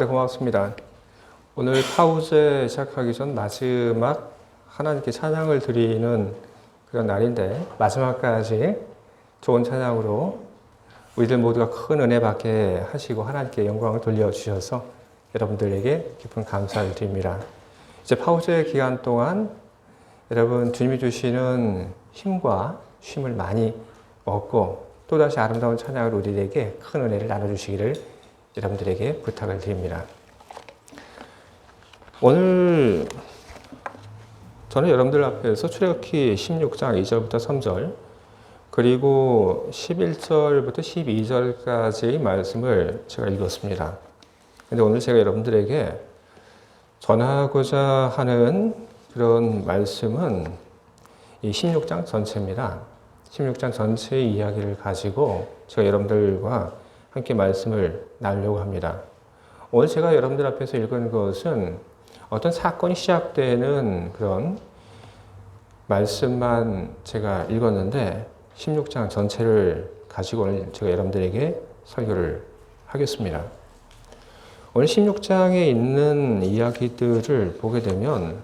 네, 고맙습니다. 오늘 파우제 시작하기 전 마지막 하나님께 찬양을 드리는 그런 날인데 마지막까지 좋은 찬양으로 우리들 모두가 큰 은혜 받게 하시고 하나님께 영광을 돌려주셔서 여러분들에게 깊은 감사를 드립니다. 이제 파우제 기간 동안 여러분 주님이 주시는 힘과 쉼을 많이 얻고 또다시 아름다운 찬양을 우리에게 큰 은혜를 나눠주시기를 여러분들에게 부탁을 드립니다. 오늘 저는 여러분들 앞에서 출애굽기 16장 2절부터 3절 그리고 11절부터 12절까지의 말씀을 제가 읽었습니다. 근데 오늘 제가 여러분들에게 전하고자 하는 그런 말씀은 이 16장 전체입니다. 16장 전체의 이야기를 가지고 제가 여러분들과 함께 말씀을 나누려고 합니다. 오늘 제가 여러분들 앞에서 읽은 것은 어떤 사건이 시작되는 그런 말씀만 제가 읽었는데 16장 전체를 가지고 오늘 제가 여러분들에게 설교를 하겠습니다. 오늘 16장에 있는 이야기들을 보게 되면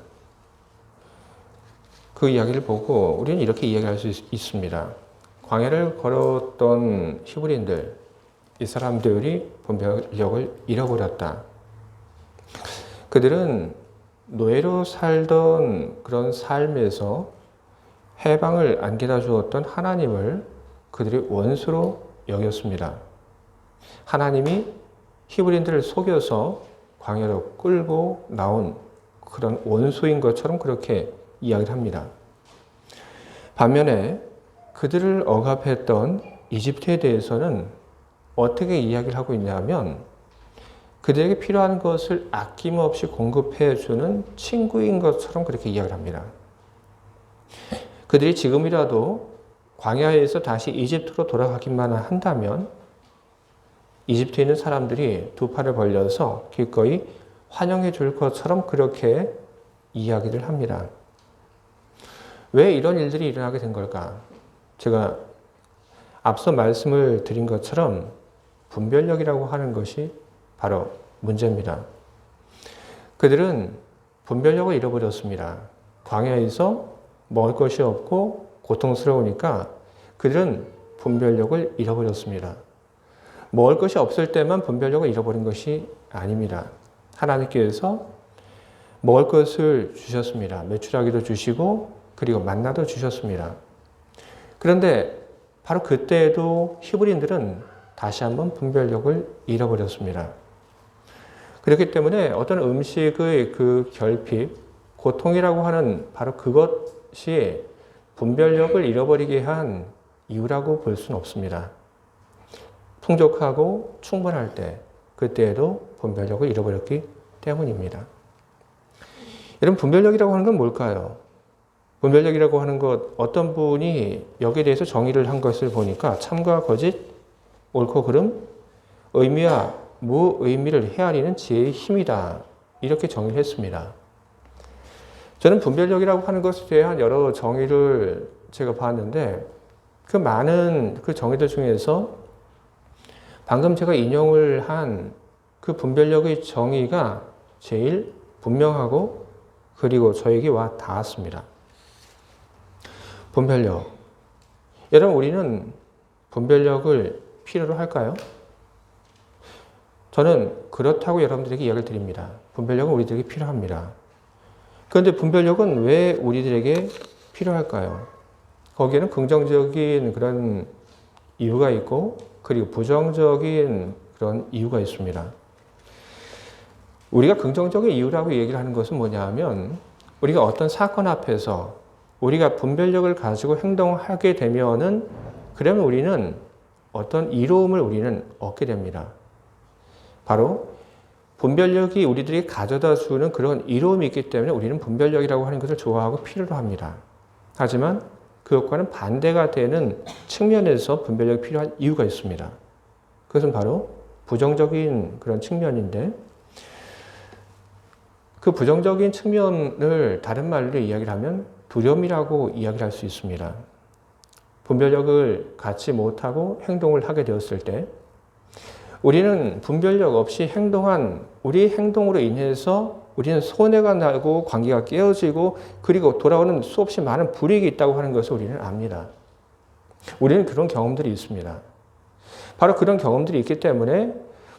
그 이야기를 보고 우리는 이렇게 이야기할 수 있, 습니다 광야를 걸었던 히브리인들, 이 사람들이 분별력을 잃어버렸다. 그들은 노예로 살던 그런 삶에서 해방을 안겨다 주었던 하나님을 그들이 원수로 여겼습니다. 하나님이 히브리인들을 속여서 광야로 끌고 나온 그런 원수인 것처럼 그렇게 이야기를 합니다. 반면에 그들을 억압했던 이집트에 대해서는 어떻게 이야기를 하고 있냐면 그들에게 필요한 것을 아낌없이 공급해 주는 친구인 것처럼 그렇게 이야기를 합니다. 그들이 지금이라도 광야에서 다시 이집트로 돌아가기만 한다면 이집트에 있는 사람들이 두 팔을 벌려서 기꺼이 환영해 줄 것처럼 그렇게 이야기를 합니다. 왜 이런 일들이 일어나게 된 걸까? 제가 앞서 말씀을 드린 것처럼 분별력이라고 하는 것이 바로 문제입니다. 그들은 분별력을 잃어버렸습니다. 광야에서 먹을 것이 없고 고통스러우니까 그들은 분별력을 잃어버렸습니다. 먹을 것이 없을 때만 분별력을 잃어버린 것이 아닙니다. 하나님께서 먹을 것을 주셨습니다. 매출하기도 주시고 그리고 만나도 주셨습니다. 그런데 바로 그때에도 히브리인들은 다시 한번 분별력을 잃어버렸습니다. 그렇기 때문에 어떤 음식의 그 결핍, 고통이라고 하는 바로 그것이 분별력을 잃어버리게 한 이유라고 볼 수는 없습니다. 풍족하고 충분할 때, 그때에도 분별력을 잃어버렸기 때문입니다. 이런 분별력이라고 하는 건 뭘까요? 분별력이라고 하는 것, 어떤 분이 여기에 대해서 정의를 한 것을 보니까 참과 거짓, 옳고 그름, 의미와 무의미를 헤아리는 지혜의 힘이다. 이렇게 정의를 했습니다. 저는 분별력이라고 하는 것에 대한 여러 정의를 제가 봤는데 그 많은 그 정의들 중에서 방금 제가 인용을 한 그 분별력의 정의가 제일 분명하고 그리고 저에게 와 닿았습니다. 분별력. 여러분, 우리는 분별력을 필요로 할까요? 저는 그렇다고 여러분들에게 이야기를 드립니다. 분별력은 우리들에게 필요합니다. 그런데 분별력은 왜 우리들에게 필요할까요? 거기에는 긍정적인 그런 이유가 있고, 그리고 부정적인 그런 이유가 있습니다. 우리가 긍정적인 이유라고 얘기를 하는 것은 뭐냐 하면, 우리가 어떤 사건 앞에서 우리가 분별력을 가지고 행동하게 되면은 그러면 우리는 어떤 이로움을 우리는 얻게 됩니다. 바로 분별력이 우리들이 가져다 주는 그런 이로움이 있기 때문에 우리는 분별력이라고 하는 것을 좋아하고 필요로 합니다. 하지만 그것과는 반대가 되는 측면에서 분별력이 필요한 이유가 있습니다. 그것은 바로 부정적인 그런 측면인데 그 부정적인 측면을 다른 말로 이야기를 하면 두려움이라고 이야기를 할 수 있습니다. 분별력을 갖지 못하고 행동을 하게 되었을 때 우리는 분별력 없이 행동한 우리 행동으로 인해서 우리는 손해가 나고 관계가 깨어지고 그리고 돌아오는 수없이 많은 불이익이 있다고 하는 것을 우리는 압니다. 우리는 그런 경험들이 있습니다. 바로 그런 경험들이 있기 때문에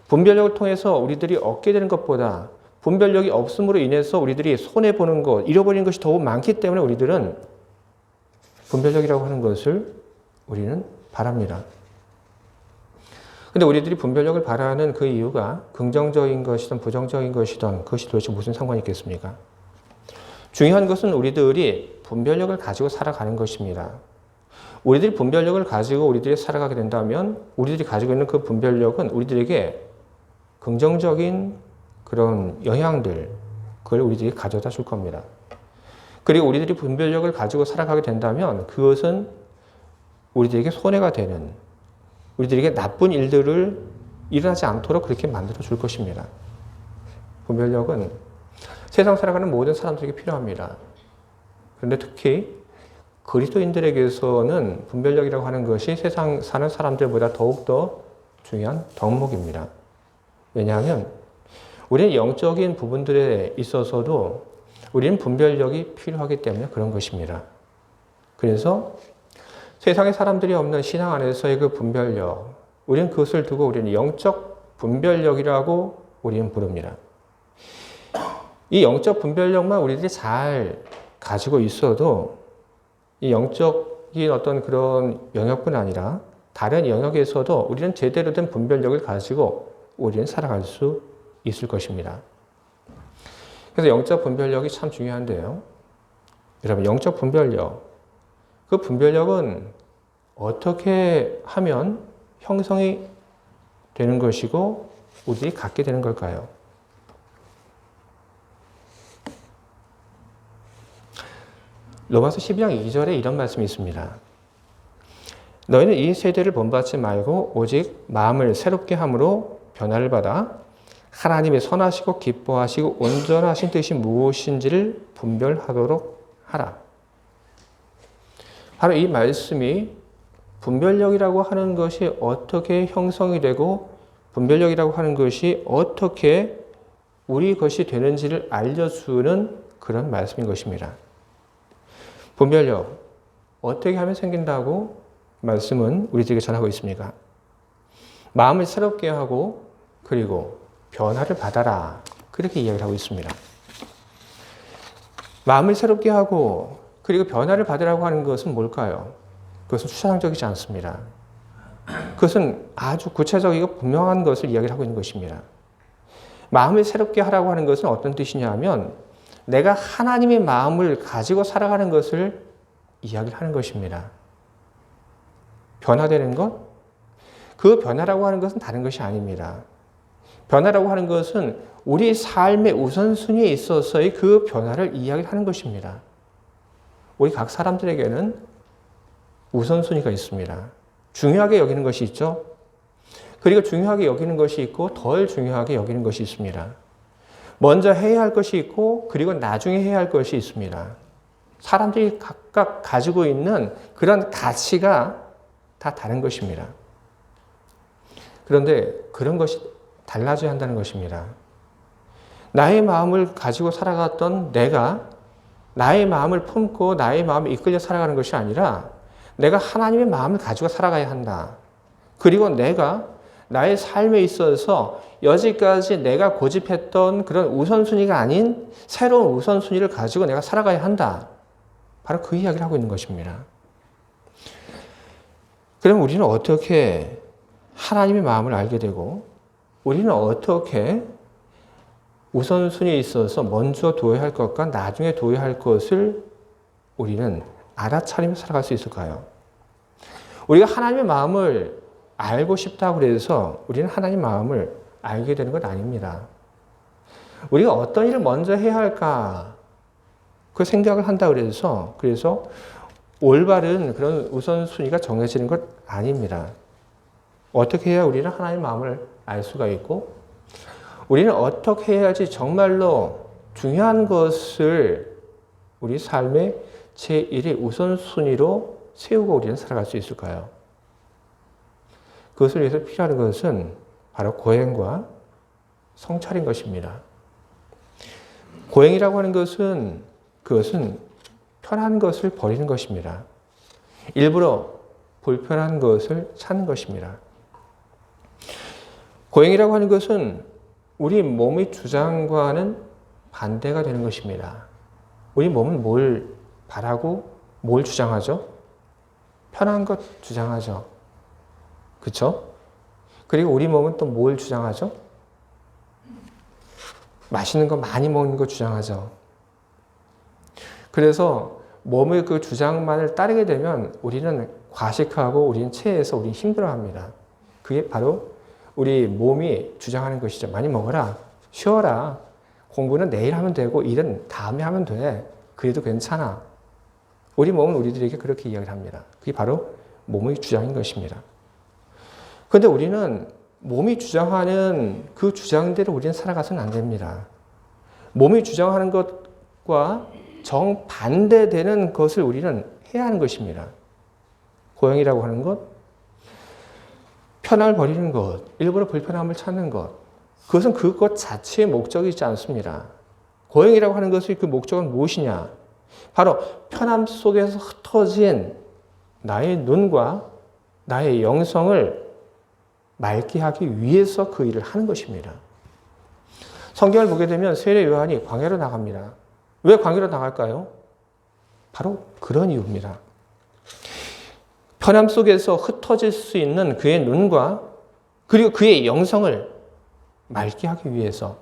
분별력을 통해서 우리들이 얻게 되는 것보다 분별력이 없음으로 인해서 우리들이 손해 보는 것, 잃어버리는 것이 더 많기 때문에 우리들은 분별력이라고 하는 것을 우리는 바랍니다. 근데 우리들이 분별력을 바라는 그 이유가 긍정적인 것이든 부정적인 것이든 그것이 도대체 무슨 상관이 있겠습니까? 중요한 것은 우리들이 분별력을 가지고 살아가는 것입니다. 우리들이 분별력을 가지고 우리들이 살아가게 된다면 우리들이 가지고 있는 그 분별력은 우리들에게 긍정적인 그런 영향들, 그걸 우리들이 가져다 줄 겁니다. 그리고 우리들이 분별력을 가지고 살아가게 된다면 그것은 우리들에게 손해가 되는, 우리들에게 나쁜 일들을 일어나지 않도록 그렇게 만들어 줄 것입니다. 분별력은 세상 살아가는 모든 사람들에게 필요합니다. 그런데 특히 그리스도인들에게서는 분별력이라고 하는 것이 세상 사는 사람들보다 더욱더 중요한 덕목입니다. 왜냐하면 우리는 영적인 부분들에 있어서도 우리는 분별력이 필요하기 때문에 그런 것입니다. 그래서 세상의 사람들이 없는 신앙 안에서의 그 분별력, 우리는 그것을 두고 우리는 영적 분별력이라고 우리는 부릅니다. 이 영적 분별력만 우리들이 잘 가지고 있어도 이 영적인 어떤 그런 영역뿐 아니라 다른 영역에서도 우리는 제대로 된 분별력을 가지고 우리는 살아갈 수 있을 것입니다. 그래서 영적 분별력이 참 중요한데요. 여러분, 영적 분별력. 그 분별력은 어떻게 하면 형성이 되는 것이고 우리들이 갖게 되는 걸까요? 로마서 12장 2절에 이런 말씀이 있습니다. 너희는 이 세대를 본받지 말고 오직 마음을 새롭게 함으로 변화를 받아 하나님의 선하시고 기뻐하시고 온전하신 뜻이 무엇인지를 분별하도록 하라. 바로 이 말씀이 분별력이라고 하는 것이 어떻게 형성이 되고 분별력이라고 하는 것이 어떻게 우리 것이 되는지를 알려주는 그런 말씀인 것입니다. 분별력 어떻게 하면 생긴다고 말씀은 우리들에게 전하고 있습니까? 마음을 새롭게 하고 그리고 변화를 받아라 그렇게 이야기를 하고 있습니다. 마음을 새롭게 하고 그리고 변화를 받으라고 하는 것은 뭘까요? 그것은 추상적이지 않습니다. 그것은 아주 구체적이고 분명한 것을 이야기를 하고 있는 것입니다. 마음을 새롭게 하라고 하는 것은 어떤 뜻이냐 하면 내가 하나님의 마음을 가지고 살아가는 것을 이야기를 하는 것입니다. 변화되는 것? 그 변화라고 하는 것은 다른 것이 아닙니다. 변화라고 하는 것은 우리 삶의 우선순위에 있어서의 그 변화를 이야기하는 것입니다. 우리 각 사람들에게는 우선순위가 있습니다. 중요하게 여기는 것이 있죠. 그리고 중요하게 여기는 것이 있고 덜 중요하게 여기는 것이 있습니다. 먼저 해야 할 것이 있고 그리고 나중에 해야 할 것이 있습니다. 사람들이 각각 가지고 있는 그런 가치가 다 다른 것입니다. 그런데 그런 것이 달라져야 한다는 것입니다. 나의 마음을 가지고 살아갔던 내가 나의 마음을 품고 나의 마음에 이끌려 살아가는 것이 아니라 내가 하나님의 마음을 가지고 살아가야 한다. 그리고 내가 나의 삶에 있어서 여지까지 내가 고집했던 그런 우선순위가 아닌 새로운 우선순위를 가지고 내가 살아가야 한다. 바로 그 이야기를 하고 있는 것입니다. 그럼 우리는 어떻게 하나님의 마음을 알게 되고 우리는 어떻게 우선순위에 있어서 먼저 두어야 할 것과 나중에 두어야 할 것을 우리는 알아차리며 살아갈 수 있을까요? 우리가 하나님의 마음을 알고 싶다고 그래서 우리는 하나님 마음을 알게 되는 것 아닙니다. 우리가 어떤 일을 먼저 해야 할까 그 생각을 한다 그래서 그래서 올바른 그런 우선순위가 정해지는 것 아닙니다. 어떻게 해야 우리는 하나님 마음을 알 수가 있고 우리는 어떻게 해야지 정말로 중요한 것을 우리 삶의 제1의 우선순위로 세우고 우리는 살아갈 수 있을까요? 그것을 위해서 필요한 것은 바로 고행과 성찰인 것입니다. 고행이라고 하는 것은 그것은 편한 것을 버리는 것입니다. 일부러 불편한 것을 찾는 것입니다. 고행이라고 하는 것은 우리 몸의 주장과는 반대가 되는 것입니다. 우리 몸은 뭘 바라고 뭘 주장하죠? 편한 것 주장하죠. 그쵸? 그리고 우리 몸은 또 뭘 주장하죠? 맛있는 거 많이 먹는 거 주장하죠. 그래서 몸의 그 주장만을 따르게 되면 우리는 과식하고 우리는 체해서 우리는 힘들어합니다. 그게 바로 우리 몸이 주장하는 것이죠. 많이 먹어라. 쉬어라. 공부는 내일 하면 되고 일은 다음에 하면 돼. 그래도 괜찮아. 우리 몸은 우리들에게 그렇게 이야기를 합니다. 그게 바로 몸의 주장인 것입니다. 그런데 우리는 몸이 주장하는 그 주장대로 우리는 살아가서는 안 됩니다. 몸이 주장하는 것과 정반대되는 것을 우리는 해야 하는 것입니다. 고행이라고 하는 것, 편함을 버리는 것, 일부러 불편함을 찾는 것, 그것은 그것 자체의 목적이지 않습니다. 고행이라고 하는 것의 그 목적은 무엇이냐? 바로 편함 속에서 흩어진 나의 눈과 나의 영성을 맑게 하기 위해서 그 일을 하는 것입니다. 성경을 보게 되면 세례 요한이 광야로 나갑니다. 왜 광야로 나갈까요? 바로 그런 이유입니다. 편함 속에서 흩어질 수 있는 그의 눈과 그리고 그의 영성을 맑게 하기 위해서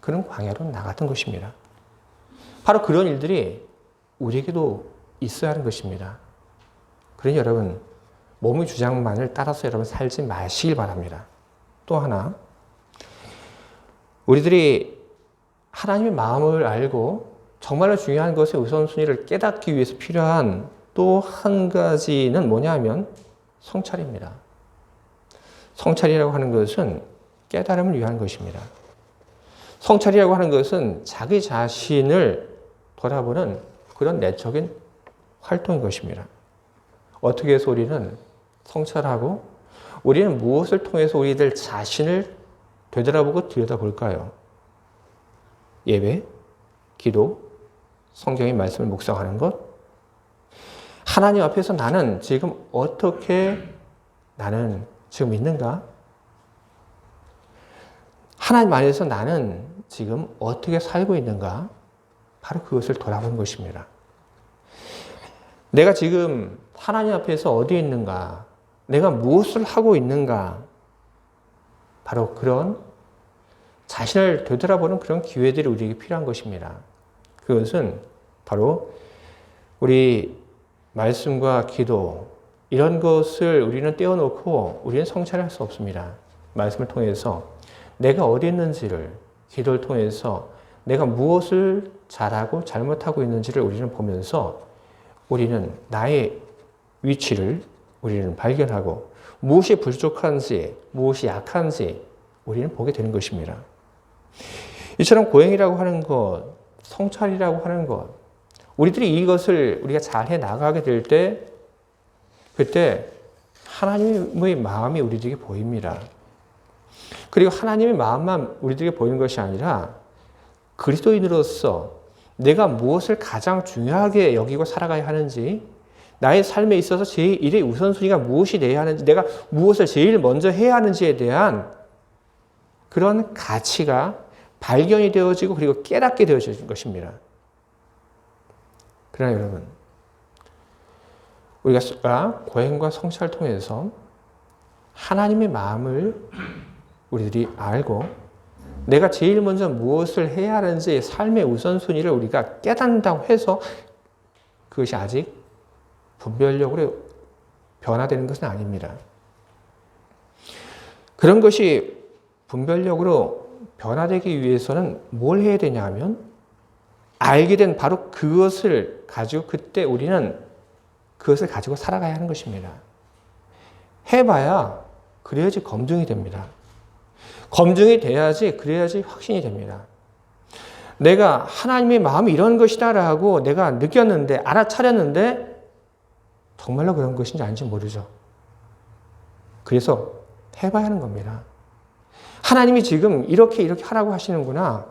그런 광야로 나갔던 것입니다. 바로 그런 일들이 우리에게도 있어야 하는 것입니다. 그러니 여러분, 몸의 주장만을 따라서 여러분 살지 마시길 바랍니다. 또 하나, 우리들이 하나님의 마음을 알고 정말로 중요한 것의 우선순위를 깨닫기 위해서 필요한 또 한 가지는 뭐냐면 성찰입니다. 성찰이라고 하는 것은 깨달음을 위한 것입니다. 성찰이라고 하는 것은 자기 자신을 돌아보는 그런 내적인 활동인 것입니다. 어떻게 해서 우리는 성찰하고 우리는 무엇을 통해서 우리들 자신을 되돌아보고 들여다볼까요? 예배, 기도, 성경의 말씀을 묵상하는 것. 하나님 앞에서 나는 지금 어떻게 나는 지금 있는가? 하나님 안에서 나는 지금 어떻게 살고 있는가? 바로 그것을 돌아보는 것입니다. 내가 지금 하나님 앞에서 어디에 있는가? 내가 무엇을 하고 있는가? 바로 그런 자신을 되돌아보는 그런 기회들이 우리에게 필요한 것입니다. 그것은 바로 우리 말씀과 기도, 이런 것을 우리는 떼어놓고 우리는 성찰할 수 없습니다. 말씀을 통해서 내가 어디 있는지를 기도를 통해서 내가 무엇을 잘하고 잘못하고 있는지를 우리는 보면서 우리는 나의 위치를 우리는 발견하고 무엇이 부족한지, 무엇이 약한지 우리는 보게 되는 것입니다. 이처럼 고행이라고 하는 것, 성찰이라고 하는 것, 우리들이 이것을 우리가 잘 해 나가게 될 때, 그때 하나님의 마음이 우리들에게 보입니다. 그리고 하나님의 마음만 우리들에게 보이는 것이 아니라 그리스도인으로서 내가 무엇을 가장 중요하게 여기고 살아가야 하는지, 나의 삶에 있어서 제일 일의 우선순위가 무엇이 되어야 하는지, 내가 무엇을 제일 먼저 해야 하는지에 대한 그런 가치가 발견이 되어지고 그리고 깨닫게 되어지는 것입니다. 그러나 여러분, 우리가 고행과 성찰을 통해서 하나님의 마음을 우리들이 알고 내가 제일 먼저 무엇을 해야 하는지 삶의 우선순위를 우리가 깨닫는다고 해서 그것이 아직 분별력으로 변화되는 것은 아닙니다. 그런 것이 분별력으로 변화되기 위해서는 뭘 해야 되냐 하면 알게 된 바로 그것을 가지고 그때 우리는 그것을 가지고 살아가야 하는 것입니다. 해봐야 그래야지 검증이 됩니다. 검증이 돼야지 그래야지 확신이 됩니다. 내가 하나님의 마음이 이런 것이다라고 내가 느꼈는데 알아차렸는데 정말로 그런 것인지 아닌지 모르죠. 그래서 해봐야 하는 겁니다. 하나님이 지금 이렇게 이렇게 하라고 하시는구나.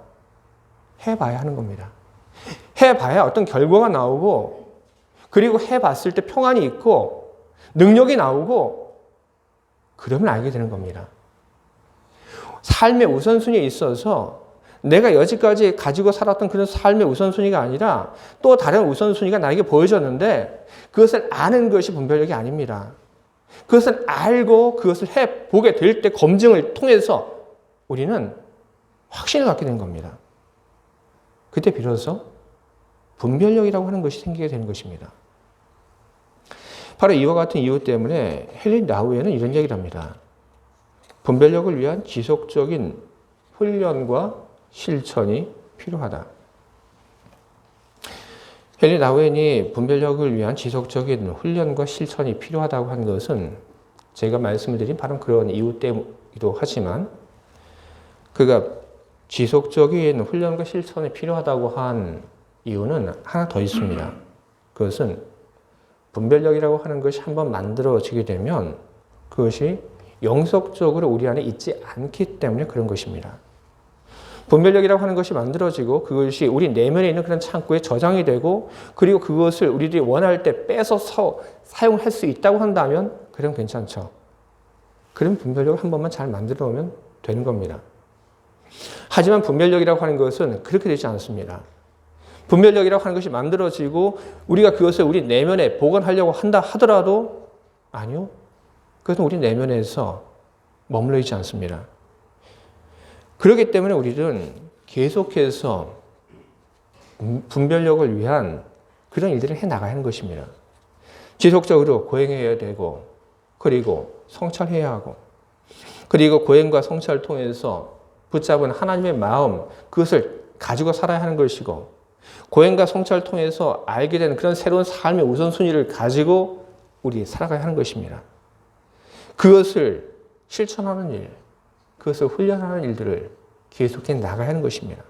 해봐야 하는 겁니다. 해봐야 어떤 결과가 나오고, 그리고 해봤을 때 평안이 있고, 능력이 나오고, 그러면 알게 되는 겁니다. 삶의 우선순위에 있어서 내가 여지까지 가지고 살았던 그런 삶의 우선순위가 아니라 또 다른 우선순위가 나에게 보여졌는데 그것을 아는 것이 분별력이 아닙니다. 그것을 알고 그것을 해 보게 될 때 검증을 통해서 우리는 확신을 갖게 된 겁니다. 그때 비로소 분별력이라고 하는 것이 생기게 되는 것입니다. 바로 이와 같은 이유 때문에 헬린 라우에는 이런 얘기를 합니다. 분별력을 위한 지속적인 훈련과 실천이 필요하다. 헬리 나우엔이 분별력을 위한 지속적인 훈련과 실천이 필요하다고 한 것은 제가 말씀을 드린 바로 그런 이유 때문이기도 하지만 그가 지속적인 훈련과 실천이 필요하다고 한 이유는 하나 더 있습니다. 그것은 분별력이라고 하는 것이 한번 만들어지게 되면 그것이 영속적으로 우리 안에 있지 않기 때문에 그런 것입니다. 분별력이라고 하는 것이 만들어지고 그것이 우리 내면에 있는 그런 창고에 저장이 되고 그리고 그것을 우리들이 원할 때 빼서 사용할 수 있다고 한다면 그럼 괜찮죠. 그럼 분별력을 한 번만 잘 만들어 놓으면 되는 겁니다. 하지만 분별력이라고 하는 것은 그렇게 되지 않습니다. 분별력이라고 하는 것이 만들어지고 우리가 그것을 우리 내면에 보관하려고 한다 하더라도 아니요. 그것은 우리 내면에서 머물러 있지 않습니다. 그렇기 때문에 우리는 계속해서 분별력을 위한 그런 일들을 해 나가야 하는 것입니다. 지속적으로 고행해야 되고, 그리고 성찰해야 하고, 그리고 고행과 성찰을 통해서 붙잡은 하나님의 마음, 그것을 가지고 살아야 하는 것이고, 고행과 성찰을 통해서 알게 된 그런 새로운 삶의 우선순위를 가지고 우리 살아가야 하는 것입니다. 그것을 실천하는 일, 그것을 훈련하는 일들을 계속해 나가야 하는 것입니다.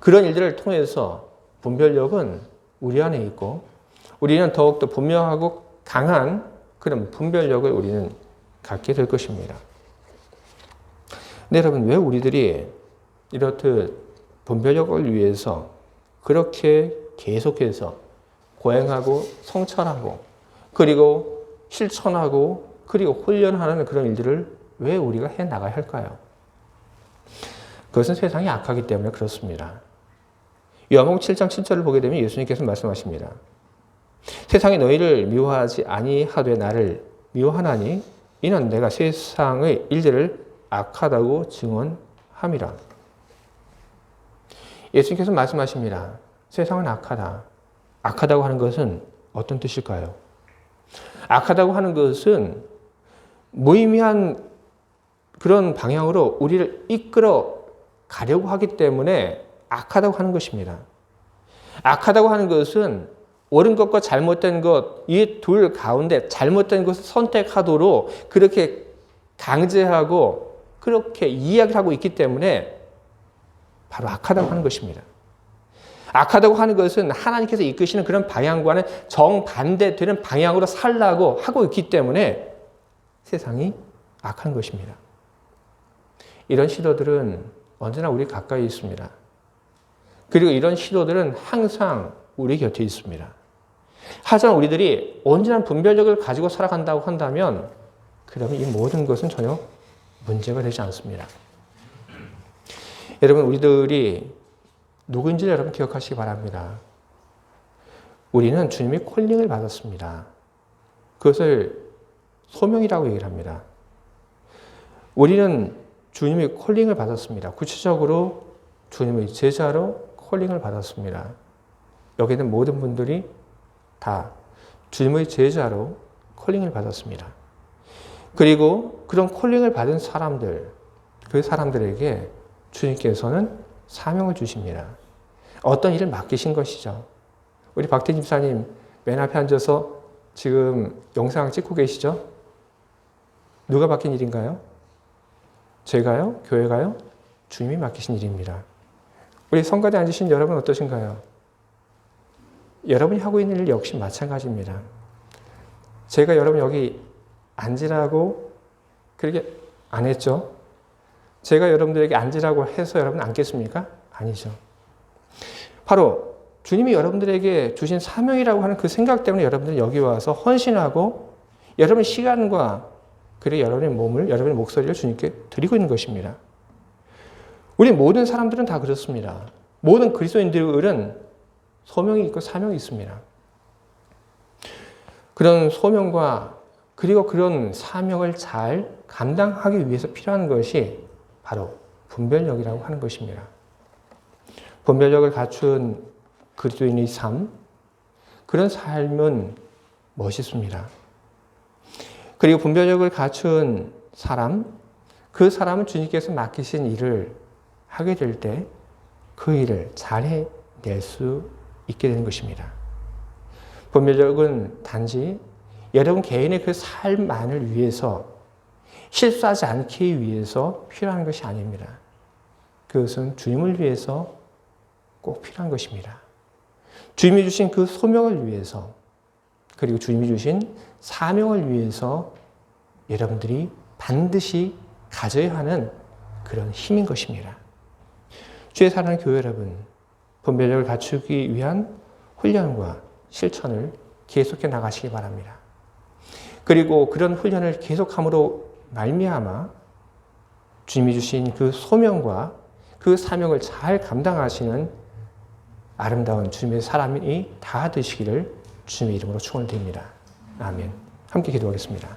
그런 일들을 통해서 분별력은 우리 안에 있고 우리는 더욱더 분명하고 강한 그런 분별력을 우리는 갖게 될 것입니다. 네, 여러분, 왜 우리들이 이렇듯 분별력을 위해서 그렇게 계속해서 고행하고 성찰하고 그리고 실천하고 그리고 훈련하는 그런 일들을 왜 우리가 해 나가야 할까요? 그것은 세상이 악하기 때문에 그렇습니다. 요한복음 7장 7절을 보게 되면 예수님께서 말씀하십니다. 세상이 너희를 미워하지 아니하되 나를 미워하나니 이는 내가 세상의 일들을 악하다고 증언함이라. 예수님께서 말씀하십니다. 세상은 악하다. 악하다고 하는 것은 어떤 뜻일까요? 악하다고 하는 것은 무의미한 그런 방향으로 우리를 이끌어 가려고 하기 때문에 악하다고 하는 것입니다. 악하다고 하는 것은 옳은 것과 잘못된 것, 이 둘 가운데 잘못된 것을 선택하도록 그렇게 강제하고 그렇게 이야기를 하고 있기 때문에 바로 악하다고 하는 것입니다. 악하다고 하는 것은 하나님께서 이끄시는 그런 방향과는 정반대되는 방향으로 살라고 하고 있기 때문에 세상이 악한 것입니다. 이런 시도들은 언제나 우리 가까이 있습니다. 그리고 이런 시도들은 항상 우리 곁에 있습니다. 하지만 우리들이 온전한 분별력을 가지고 살아간다고 한다면 그러면 이 모든 것은 전혀 문제가 되지 않습니다. 여러분 우리들이 누구인지 여러분 기억하시기 바랍니다. 우리는 주님이 콜링을 받았습니다. 그것을 소명이라고 얘기를 합니다. 우리는 주님의 콜링을 받았습니다. 구체적으로 주님의 제자로 콜링을 받았습니다. 여기 있는 모든 분들이 다 주님의 제자로 콜링을 받았습니다. 그리고 그런 콜링을 받은 사람들, 그 사람들에게 주님께서는 사명을 주십니다. 어떤 일을 맡기신 것이죠. 우리 박태 집사님 맨 앞에 앉아서 지금 영상 찍고 계시죠? 누가 맡긴 일인가요? 제가요? 교회가요? 주님이 맡기신 일입니다. 우리 성가대 앉으신 여러분 어떠신가요? 여러분이 하고 있는 일 역시 마찬가지입니다. 제가 여러분 여기 앉으라고 그렇게 안 했죠? 제가 여러분들에게 앉으라고 해서 여러분 앉겠습니까? 아니죠. 바로 주님이 여러분들에게 주신 사명이라고 하는 그 생각 때문에 여러분들은 여기 와서 헌신하고 여러분의 시간과 그리고 여러분의 몸을, 여러분의 목소리를 주님께 드리고 있는 것입니다. 우리 모든 사람들은 다 그렇습니다. 모든 그리스도인들은 소명이 있고 사명이 있습니다. 그런 소명과 그리고 그런 사명을 잘 감당하기 위해서 필요한 것이 바로 분별력이라고 하는 것입니다. 분별력을 갖춘 그리스도인의 삶, 그런 삶은 멋있습니다. 그리고 분별력을 갖춘 사람, 그 사람은 주님께서 맡기신 일을 하게 될 때 그 일을 잘 해낼 수 있게 되는 것입니다. 분별력은 단지 여러분 개인의 그 삶만을 위해서 실수하지 않기 위해서 필요한 것이 아닙니다. 그것은 주님을 위해서 꼭 필요한 것입니다. 주님이 주신 그 소명을 위해서 그리고 주님이 주신 사명을 위해서 여러분들이 반드시 가져야 하는 그런 힘인 것입니다. 주의 사랑하는 교회 여러분, 분별력을 갖추기 위한 훈련과 실천을 계속해 나가시기 바랍니다. 그리고 그런 훈련을 계속함으로 말미암아 주님이 주신 그 소명과 그 사명을 잘 감당하시는 아름다운 주님의 사람이 다 되시기를 주님의 이름으로 축원드립니다. 아멘. 함께 기도하겠습니다.